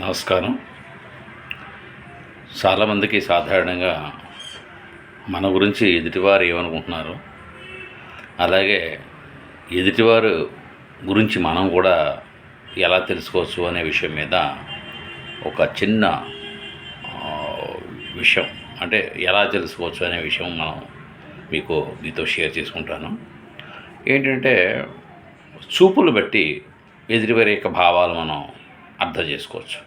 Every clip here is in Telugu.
నమస్కారం. చాలామందికి సాధారణంగా మన గురించి ఎదుటివారు ఏమనుకుంటున్నారు అలాగే ఎదుటివారు గురించి మనం కూడా ఎలా తెలుసుకోవచ్చు అనే విషయం మీద ఒక చిన్న విషయం అంటే ఎలా తెలుసుకోవచ్చు అనే విషయం మనం మీకు మీతో షేర్ చేసుకుంటాను. ఏంటంటే చూపులు బట్టి ఎదుటివారి యొక్క భావాలు మనం అర్థం చేసుకోవచ్చు.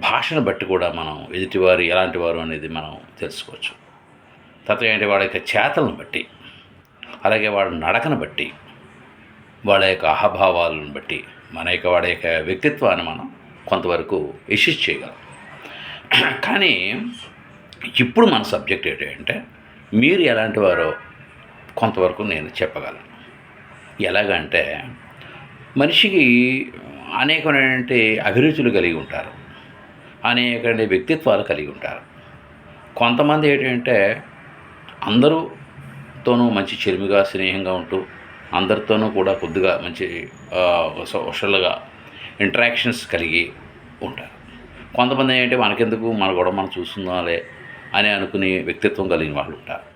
భాషను బట్టి కూడా మనం ఎదుటివారు ఎలాంటి వారు అనేది మనం తెలుసుకోవచ్చు. తర్వాత ఏంటి వాళ్ళ యొక్క చేతలను బట్టి అలాగే వాళ్ళ నడకను బట్టి వాళ్ళ యొక్క అహభావాలను బట్టి మన యొక్క వాడి యొక్క వ్యక్తిత్వాన్ని మనం కొంతవరకు ఎషిస్ చేయగలం. కానీ ఇప్పుడు మన సబ్జెక్ట్ ఏంటంటే మీరు ఎలాంటి వారో కొంతవరకు నేను చెప్పగలను. ఎలాగంటే మనిషికి అనేకమైనటువంటి అభిరుచులు కలిగి ఉంటారు. అనేకమైన వ్యక్తిత్వాలు కలిగి ఉంటారు. కొంతమంది ఏంటంటే అందరూతోనూ మంచి చెరుమిగా స్నేహంగా ఉంటూ అందరితోనూ కూడా కొద్దిగా మంచి సోషల్గా ఇంటరాక్షన్స్ కలిగి ఉంటారు. కొంతమంది ఏంటంటే మనకెందుకు మన గొడవ మనం చూస్తున్నాలే అని అనుకునే వ్యక్తిత్వం కలిగిన వాళ్ళు ఉంటారు.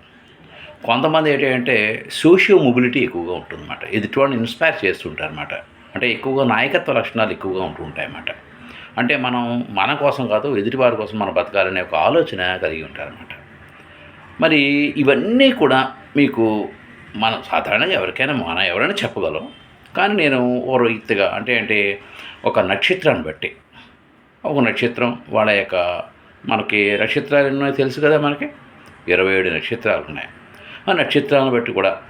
కొంతమంది ఏంటంటే సోషియో మొబిలిటీ ఎక్కువగా ఉంటుందన్నమాట. ఎదుటివాడిని ఇన్స్పైర్ చేస్తుంటారనమాట అంటే ఎక్కువగా నాయకత్వ లక్షణాలు ఎక్కువగా ఉంటూ ఉంటాయన్నమాట అంటే మనం మన కోసం కాదు ఎదుటివారి కోసం మనం బతకాలనే ఒక ఆలోచన కలిగి ఉంటారన్నమాట మరి ఇవన్నీ కూడా మీకు మనం సాధారణంగా ఎవరికైనా మన ఎవరైనా చెప్పగలం. కానీ నేను ఓ రీతిగా అంటే అంటే ఒక నక్షత్రాన్ని బట్టి ఒక నక్షత్రం వాళ్ళ యొక్క మనకి నక్షత్రాలు ఎన్నో తెలుసు కదా మనకి? ఇరవై ఏడు నక్షత్రాలు ఉన్నాయి. ఆ నక్షత్రాలను బట్టి కూడా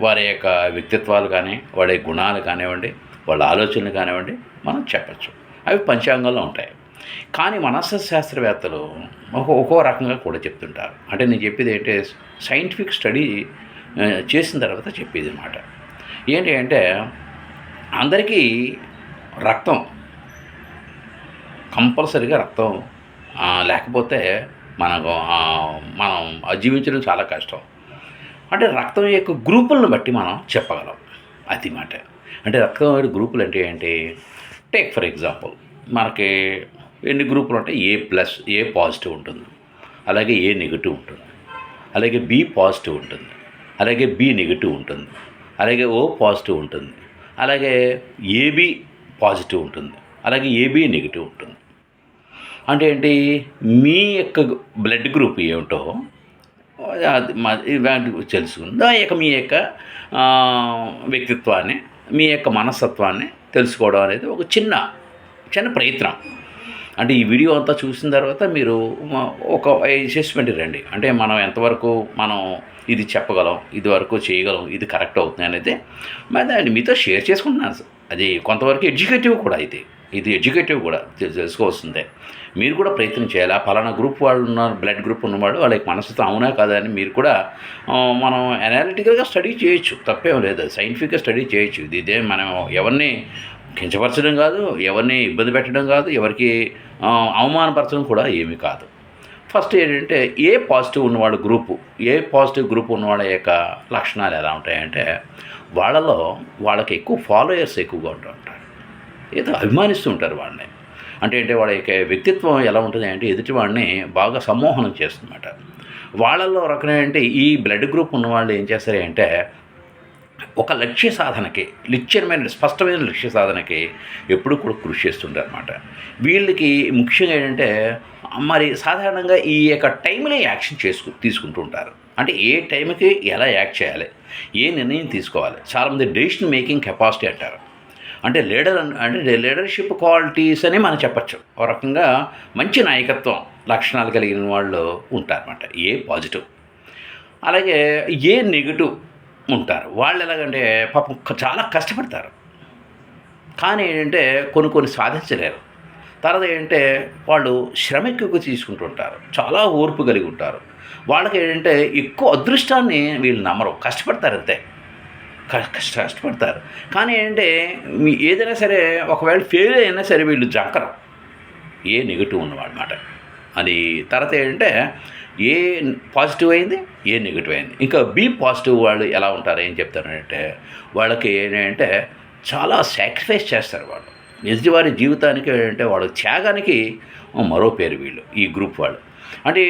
వారి యొక్క వ్యక్తిత్వాలు కానీ వారి గుణాలు కానివ్వండి వాళ్ళ ఆలోచనలు కానివ్వండి మనం చెప్పచ్చు. అవి పంచాంగంలో ఉంటాయి. కానీ మనస్సు శాస్త్రవేత్తలు ఒక ఒక్కో రకంగా కూడా చెప్తుంటారు. అంటే నేను చెప్పేది ఏంటంటే సైంటిఫిక్ స్టడీ చేసిన తర్వాత చెప్పేది అనమాట ఏంటి అంటే అందరికీ రక్తం కంపల్సరీగా రక్తం లేకపోతే మనకు మనం జీవించడం చాలా కష్టం. అంటే రక్తం యొక్క గ్రూపులను బట్టి మనం చెప్పగలం. అది మాట. అంటే రక్తమైన గ్రూపులు అంటే ఏంటి? Take for example. మనకి ఎన్ని గ్రూపులు ఉంటాయి? ఏ ప్లస్ ఏ పాజిటివ్ ఉంటుంది. అలాగే ఏ నెగిటివ్ ఉంటుంది. అలాగే బి పాజిటివ్ ఉంటుంది. అలాగే బి నెగిటివ్ ఉంటుంది. అలాగే ఓ పాజిటివ్ ఉంటుంది. అలాగే ఏబి పాజిటివ్ ఉంటుంది. అలాగే ఏబి నెగిటివ్ ఉంటుంది. అంటే ఏంటి? మీ యొక్క బ్లడ్ గ్రూప్ ఏమిటో అది మా యొక్క మీ యొక్క వ్యక్తిత్వాన్ని మీ యొక్క మనస్తత్వాన్ని తెలుసుకోవడం అనేది ఒక చిన్న చిన్న ప్రయత్నం. అంటే ఈ వీడియో అంతా చూసిన తర్వాత మీరు ఒక అసెస్మెంట్ రండి అంటే మనం ఎంతవరకు మనం ఇది చెప్పగలం ఇది వరకు చేయగలం ఇది కరెక్ట్ అవుతుంది అనేది మరి దాన్ని మీతో షేర్ చేసుకుంటున్నాను అది కొంతవరకు ఎడ్యుకేటివ్ కూడా అయితే ఇది ఎడ్యుకేటివ్ కూడా తెలుసుకోవాల్సిందే. మీరు కూడా ప్రయత్నం చేయాలి. ఆ పలానా గ్రూప్ వాళ్ళు ఉన్నారు బ్లడ్ గ్రూప్ ఉన్నవాడు వాళ్ళకి మనసుతో అవునా కాదా అని మీరు కూడా మనం అనాలిటికల్గా స్టడీ చేయొచ్చు. తప్పేం లేదు. సైంటిఫిక్గా స్టడీ చేయొచ్చు. ఇది ఇదే మనం ఎవరిని కించపరచడం కాదు ఎవరిని ఇబ్బంది పెట్టడం కాదు ఎవరికి అవమానపరచడం కూడా ఏమీ కాదు. ఫస్ట్ ఏంటంటే ఏ పాజిటివ్ ఉన్నవాడు గ్రూపు ఏ పాజిటివ్ గ్రూప్ ఉన్నవాళ్ళ యొక్క లక్షణాలు ఎలా ఉంటాయంటే వాళ్ళలో వాళ్ళకి ఎక్కువ ఫాలోయర్స్ ఎక్కువగా ఉంటూ ఉంటారు. ఏదో అభిమానిస్తూ ఉంటారు వాళ్ళని. అంటే అంటే వాళ్ళ యొక్క వ్యక్తిత్వం ఎలా ఉంటుంది అంటే ఎదుటివాడిని బాగా సమ్మోహనం చేస్తుందన్నమాట. వాళ్ళల్లో రకమైన అంటే ఈ బ్లడ్ గ్రూప్ ఉన్న వాళ్ళు ఏం చేస్తారు అంటే ఒక లక్ష్య సాధనకి నిశ్చయమైన స్పష్టమైన లక్ష్య సాధనకి ఎప్పుడు కూడా కృషి చేస్తుంటారు అనమాట వీళ్ళకి ముఖ్యంగా ఏంటంటే మరి సాధారణంగా ఈ యొక్క టైంలో యాక్షన్ చేసుకు తీసుకుంటూ ఉంటారు. అంటే ఏ టైంకి ఎలా యాక్ట్ చేయాలి ఏ నిర్ణయం తీసుకోవాలి చాలామంది డెసిషన్ మేకింగ్ కెపాసిటీ అంటారు. అంటే లీడర్ అంటే లీడర్షిప్ క్వాలిటీస్ అని మనం చెప్పచ్చు. ఒక రకంగా మంచి నాయకత్వం లక్షణాలు కలిగిన వాళ్ళు ఉంటారన్నమాట. A positive. అలాగే ఏ నెగిటివ్ ఉంటారు. వాళ్ళు ఎలాగంటే పాపం చాలా కష్టపడతారు. కానీ ఏంటంటే కొన్ని కొన్ని సాధించలేరు. తర్వాత ఏంటంటే వాళ్ళు శ్రమ ఎక్కువగా తీసుకుంటుంటారు చాలా ఓర్పు కలిగి ఉంటారు. వాళ్ళకి ఏంటంటే ఎక్కువ అదృష్టాన్ని వీళ్ళు నమ్మరు. కష్టపడతారు అంతే. కష్ట కష్టపడతారు. కానీ ఏంటంటే మీ ఏదైనా సరే ఒకవేళ ఫెయిల్ అయినా సరే వీళ్ళు జంకరం. ఏ నెగిటివ్ ఉన్నవాడనమాట అది తర్వాత ఏంటంటే ఏ పాజిటివ్ అయింది ఏ నెగిటివ్ అయింది. ఇంకా బి పాజిటివ్ వాళ్ళు ఎలా ఉంటారు ఏం చెప్తారంటే వాళ్ళకి ఏంటంటే చాలా సాక్రిఫైస్ చేస్తారు వాళ్ళు. ఎదుటివారి జీవితానికి అంటే వాళ్ళ త్యాగానికి మరో పేరు వీళ్ళు ఈ గ్రూప్ వాళ్ళు. అంటే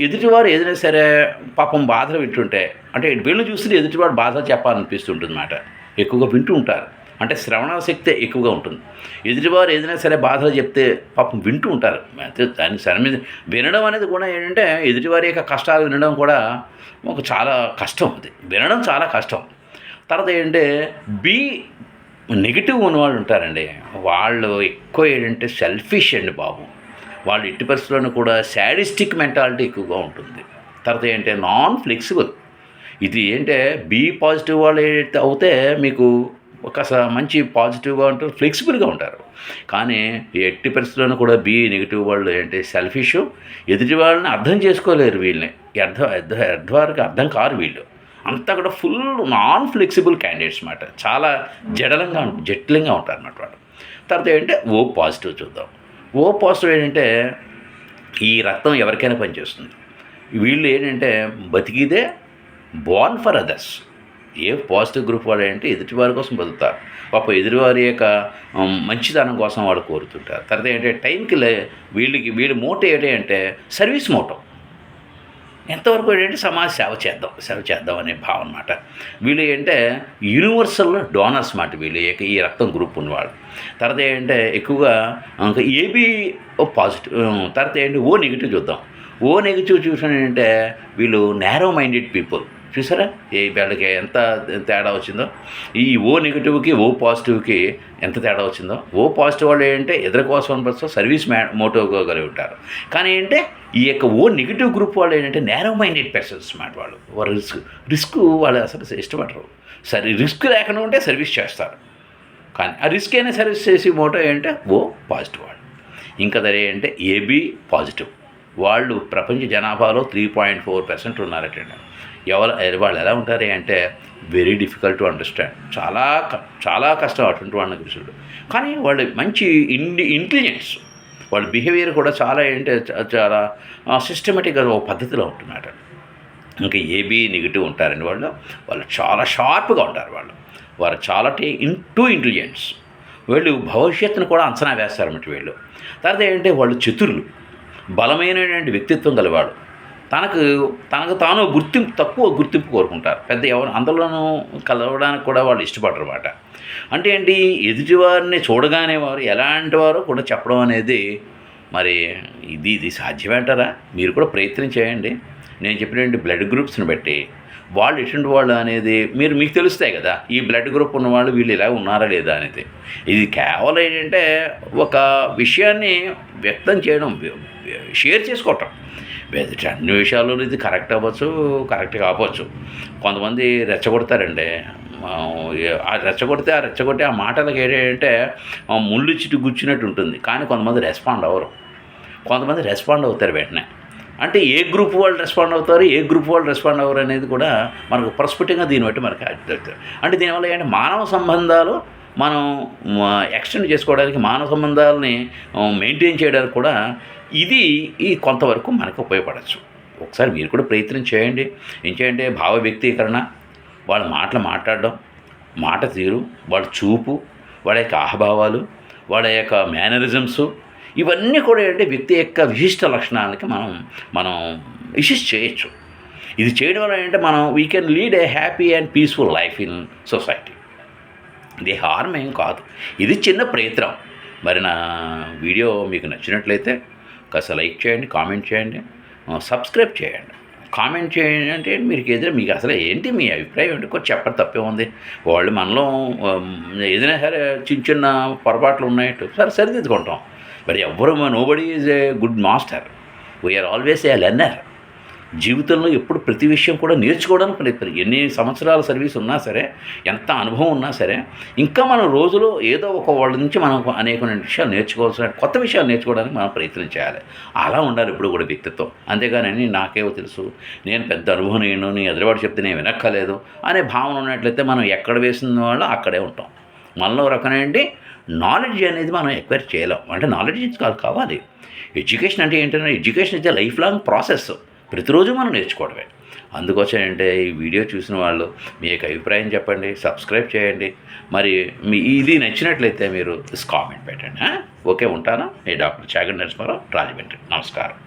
ఎదుటివారు ఏదైనా సరే పాపం బాధలు వింటుంటే అంటే వీళ్ళు చూస్తే ఎదుటివాడు బాధ చెప్పాలనిపిస్తుంటుంది అన్నమాట ఎక్కువగా వింటూ ఉంటారు. అంటే శ్రవణ శక్తి ఎక్కువగా ఉంటుంది. ఎదుటివారు ఏదైనా సరే బాధలు చెప్తే పాపం వింటూ ఉంటారు. అయితే దాని సరే మీద వినడం అనేది కూడా ఏంటంటే ఎదుటివారి యొక్క కష్టాలు వినడం కూడా మాకు చాలా కష్టం అది. వినడం చాలా కష్టం. తర్వాత ఏంటంటే బి నెగిటివ్ ఉన్నవాళ్ళు ఉంటారండి. వాళ్ళు ఎక్కువ ఏంటంటే సెల్ఫిష్ అండి బాబు. వాళ్ళు ఎట్టి పరిస్థితుల్లోనూ కూడా శాడిస్టిక్ మెంటాలిటీ ఎక్కువగా ఉంటుంది. తర్వాత ఏంటంటే నాన్ ఫ్లెక్సిబుల్. ఇది ఏంటంటే బి పాజిటివ్ వాళ్ళు ఏంటంటే అవుతే మీకు ఒక స- మంచి పాజిటివ్గా ఉంటారు ఫ్లెక్సిబుల్గా ఉంటారు. కానీ ఎట్టి పరిస్థితుల్లోనూ కూడా బి నెగిటివ్ వాళ్ళు ఏంటి సెల్ఫిష్. ఎదుటి వాళ్ళని అర్థం చేసుకోలేరు వీళ్ళని. అర్థ అర్థం అర్థవారికి అర్థం కారు వీళ్ళు. అంతా కూడా ఫుల్ నాన్ ఫ్లెక్సిబుల్ క్యాండిడేట్స్ అన్నమాట. చాలా జడలంగా జట్లంగా జటిలంగా ఉంటారు అన్నమాట వాళ్ళు. తర్వాత ఏంటంటే ఓ పాజిటివ్ చూద్దాం. ఓ పాజిటివ్ ఏంటంటే ఈ రక్తం ఎవరికైనా పనిచేస్తుంది. వీళ్ళు ఏంటంటే బతికిదే born for others A positive group వాడు ఏంటంటే ఎదుటివారి కోసం బతుకుతారు. పాప ఎదుటివారి యొక్క మంచిదనం కోసం వాడు కోరుతుంటారు. తర్వాత ఏంటంటే టైంకి లే వీళ్ళకి వీళ్ళ మోటో ఏంటి అంటే సర్వీస్ మోటో. ఎంతవరకు ఏంటంటే సమాజ సేవ చేద్దాం సేవ చేద్దాం అనే భావం అనమాట వీళ్ళు ఏంటంటే యూనివర్సల్ డోనర్స్ మాట వీళ్ళు ఈ ఈ రక్తం గ్రూప్ ఉన్నవాళ్ళు. తర్వాత ఏంటంటే ఎక్కువగా ఇంకా ఏబీ పాజిటివ్ తర్వాత ఏంటి ఓ నెగిటివ్ చూద్దాం. ఓ నెగిటివ్ చూసిన ఏంటంటే వీళ్ళు నేరో మైండెడ్ పీపుల్ చూసారా? ఏ వీళ్ళకి ఎంత తేడా వచ్చిందో? ఈ ఓ నెగిటివ్కి ఓ పాజిటివ్కి ఎంత తేడా వచ్చిందో? ఓ పాజిటివ్ వాళ్ళు ఏంటంటే ఎదురు కోసం బస్సు సర్వీస్ మ్యా మోటోగా కలిగి ఉంటారు. కానీ ఏంటంటే ఈ యొక్క ఓ నెగిటివ్ గ్రూప్ వాళ్ళు ఏంటంటే నేరో మైండెడ్ పర్సన్స్ మాట వాళ్ళు. వారు రిస్క్ రిస్క్ వాళ్ళు అసలు ఇష్టపడరు. సరే రిస్క్ లేకుండా ఉంటే సర్వీస్ చేస్తారు. కానీ ఆ రిస్క్ అయినా సర్వీస్ చేసి మోటో ఏంటంటే ఓ పాజిటివ్ వాళ్ళు. ఇంకా దరే అంటే ఏబీ పాజిటివ్. వాళ్ళు ప్రపంచ జనాభాలో త్రీ పాయింట్ ఫోర్ పర్సెంట్ ఉన్నారటండి ఎవరు వాళ్ళు ఎలా ఉంటారు అంటే వెరీ డిఫికల్ట్ టు అండర్స్టాండ్ చాలా చాలా కష్టం అటువంటి వాళ్ళని కృష్ణుడు కానీ వాళ్ళు మంచి ఇండి ఇంటెలిజెన్స్ వాళ్ళ బిహేవియర్ కూడా చాలా ఏంటంటే చాలా సిస్టమేటిక్గా ఒక పద్ధతిలో ఉంటున్నమాట ఇంకా ఏబీ నెగిటివ్ ఉంటారండి వాళ్ళు వాళ్ళు చాలా షార్ప్గా ఉంటారు వాళ్ళు. వారు చాలా టే ఇన్ టూ ఇంటెలిజెన్స్ వీళ్ళు భవిష్యత్తును కూడా అంచనా వేస్తారన్నమాట వీళ్ళు. తర్వాత ఏంటంటే వాళ్ళు చతురులు. బలమైనటువంటి వ్యక్తిత్వం గలవాడు తనకు తనకు తాను గుర్తింపు తక్కువ గుర్తింపు కోరుకుంటారు. పెద్ద ఎవరు అందులోనూ కలవడానికి కూడా వాళ్ళు ఇష్టపడరు అన్నమాట. అంటే ఏంటి? ఎదుటివారిని చూడగానే వారు ఎలాంటి వారో కూడా చెప్పడం అనేది మరి ఇది ఇది సాధ్యమేంటారా మీరు కూడా ప్రయత్నం చేయండి. నేను చెప్పినటువంటి బ్లడ్ గ్రూప్స్ని బట్టి వాళ్ళు ఎటువంటి వాళ్ళు అనేది మీరు మీకు తెలుస్తాయి కదా. ఈ బ్లడ్ గ్రూప్ ఉన్న వాళ్ళు వీళ్ళు ఇలా ఉన్నారా లేదా అనేది. ఇది కేవలం ఏంటంటే ఒక విషయాన్ని వ్యక్తం చేయడం షేర్ చేసుకోవటం. అన్ని విషయాల్లో ఇది కరెక్ట్ అవ్వచ్చు కరెక్ట్ కావచ్చు కొంతమంది రెచ్చగొడతారండి. ఆ, రెచ్చగొడితే ఆ రెచ్చగొట్టి ఆ మాటలకు ఏంటంటే ముళ్ళు చిట్టు గుచ్చినట్టు ఉంటుంది. కానీ కొంతమంది రెస్పాండ్ అవ్వరు. కొంతమంది రెస్పాండ్ అవుతారు వెంటనే. అంటే ఏ గ్రూప్ వాళ్ళు రెస్పాండ్ అవుతారు ఏ గ్రూప్ వాళ్ళు రెస్పాండ్ అవ్వరు అనేది కూడా మనకు ప్రస్ఫుటంగా దీన్ని బట్టి మనకి అర్థమవుతుంది. అంటే దీనివల్ల ఏంటంటే మానవ సంబంధాలు మనం ఎక్స్టెండ్ చేసుకోవడానికి మానవ సంబంధాలని మెయింటైన్ చేయడానికి కూడా ఇది ఈ కొంతవరకు మనకు ఉపయోగపడచ్చు. ఒకసారి మీరు కూడా ప్రయత్నం చేయండి. ఏం చేయండి భావ వ్యక్తీకరణ వాళ్ళ మాటలు మాట్లాడడం మాట తీరు వాళ్ళ చూపు వాళ్ళ యొక్క ఆహభావాలు వాళ్ళ యొక్క మేనరిజమ్స్ ఇవన్నీ కూడా ఏంటంటే వ్యక్తి యొక్క విశిష్ట లక్షణాలకి మనం మనం విశిష్ట చేయొచ్చు. ఇది చేయడం వల్ల ఏంటంటే మనం we can lead a happy and peaceful life in society ఇది హార్మ్ ఏం కాదు. ఇది చిన్న ప్రయత్నం. మరి నా వీడియో మీకు నచ్చినట్లయితే కాస్త లైక్ చేయండి కామెంట్ చేయండి సబ్స్క్రైబ్ చేయండి. కామెంట్ చేయండి అంటే మీకు ఎదురు మీకు అసలు ఏంటి మీ అభిప్రాయం ఏంటి? కొంచెం చెప్పడం తప్పే ఉంది. వాళ్ళు మనలో ఏదైనా సరే చిన్న చిన్న పొరపాట్లు ఉన్నాయట్టు సరే సరిదిద్దుకుంటాం. మరి ఎవ్వరు nobody is a good master. We're always a learner జీవితంలో ఎప్పుడు ప్రతి విషయం కూడా నేర్చుకోవడానికి ప్రయత్నం ఎన్ని సంవత్సరాల సర్వీస్ ఉన్నా సరే ఎంత అనుభవం ఉన్నా సరే ఇంకా మనం రోజులో ఏదో ఒక వాళ్ళ నుంచి మనం అనేక విషయాలు నేర్చుకోవాల్సిన కొత్త విషయాలు నేర్చుకోవడానికి మనం ప్రయత్నం చేయాలి. అలా ఉండాలి ఇప్పుడు కూడా వ్యక్తిత్వం. అంతేగాని నాకేవో తెలుసు. నేను పెద్ద అనుభవం నేను నీ ఎదురువాడు చెప్తే నేను వినక్కలేదు అనే భావన ఉన్నట్లయితే మనం ఎక్కడ వేసిన వాళ్ళు అక్కడే ఉంటాం. మనలో రకమేంటి రకం ఏంటి? నాలెడ్జ్ అనేది మనం ఎక్వైర్ చేయలేం. అంటే నాలెడ్జ్ కాదు కావాలి. ఎడ్యుకేషన్ అంటే ఏంటంటే education is life long process ప్రతిరోజు మనం నేర్చుకోవడమే. అందుకోసం ఏంటంటే ఈ వీడియో చూసిన వాళ్ళు మీ యొక్క అభిప్రాయం చెప్పండి సబ్స్క్రైబ్ చేయండి. మరి మీ ఇది నచ్చినట్లయితే మీరు కామెంట్ పెట్టండి ఓకే ఉంటాను. మీ డాక్టర్ చాగండి నరసింహారావు రాజమండ్రి. నమస్కారం.